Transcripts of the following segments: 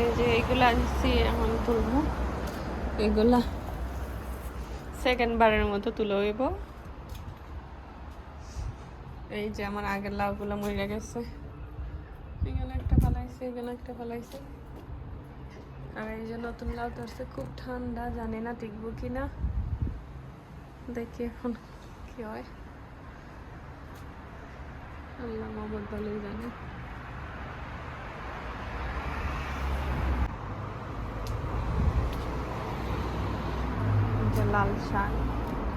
এই যে এগুলা আনছি এখন তুলবো। এগুলা? সেকেন্ড বারের মতো তুলে হইব। এই যে আমার আগের লাউগুলো মরে গেছে। এখানে একটা ফালাইছে এখানে একটা ফালাইছে। আর এই যে নতুন লাউ ধরছে খুব ঠান্ডা জানি না টিকবো কি না দেখি এখন কি হয়। আল্লাহ মোহাম্মদ ভালোই জানে। যে লাল শাক,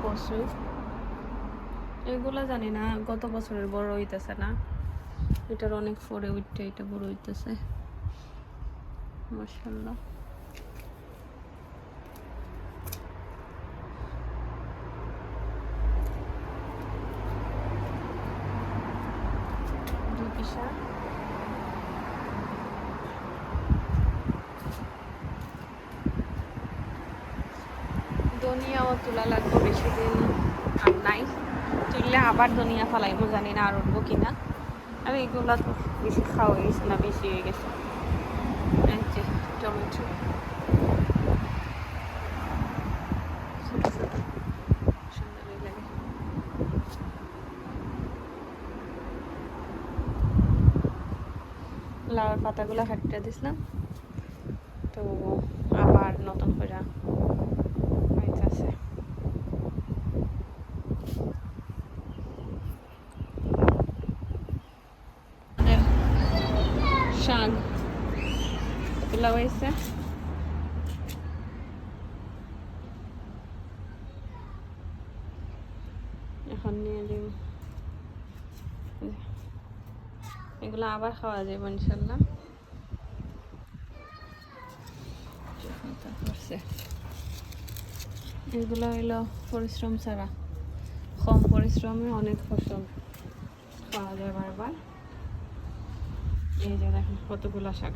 কচু, এগুলো জানি না, গত বছরের বড় হইতেছে না। এটার অনেক পরে উঠতে এটা বড় হইতেছে। মাশাল্লাহ দুই পিসা। ধনিয়াও তোলা লাগবে বেশি দিন আর নাই। তুললে আবার ধনিয়া ফালাইবো, জানি না আর উঠবো কিনা। আর এগুলা তো বেশি খাওয়া গেছে না, বেশি হয়ে গেছে। টমেটো। লাউয়ের পাতাগুলো কাটতে দিছিলাম। তো আবার নতুন করে হইতাছে শাক। তোলা হয়েছে। এখন নিয়ে এগুলো আবার খাওয়া যাবে ইনশাল্লাহ। এগুলো হইল পরিশ্রম ছাড়া। কম পরিশ্রমে অনেক ফসল পাওয়া যায় বারবার। এই যে দেখেন কতগুলো শাক।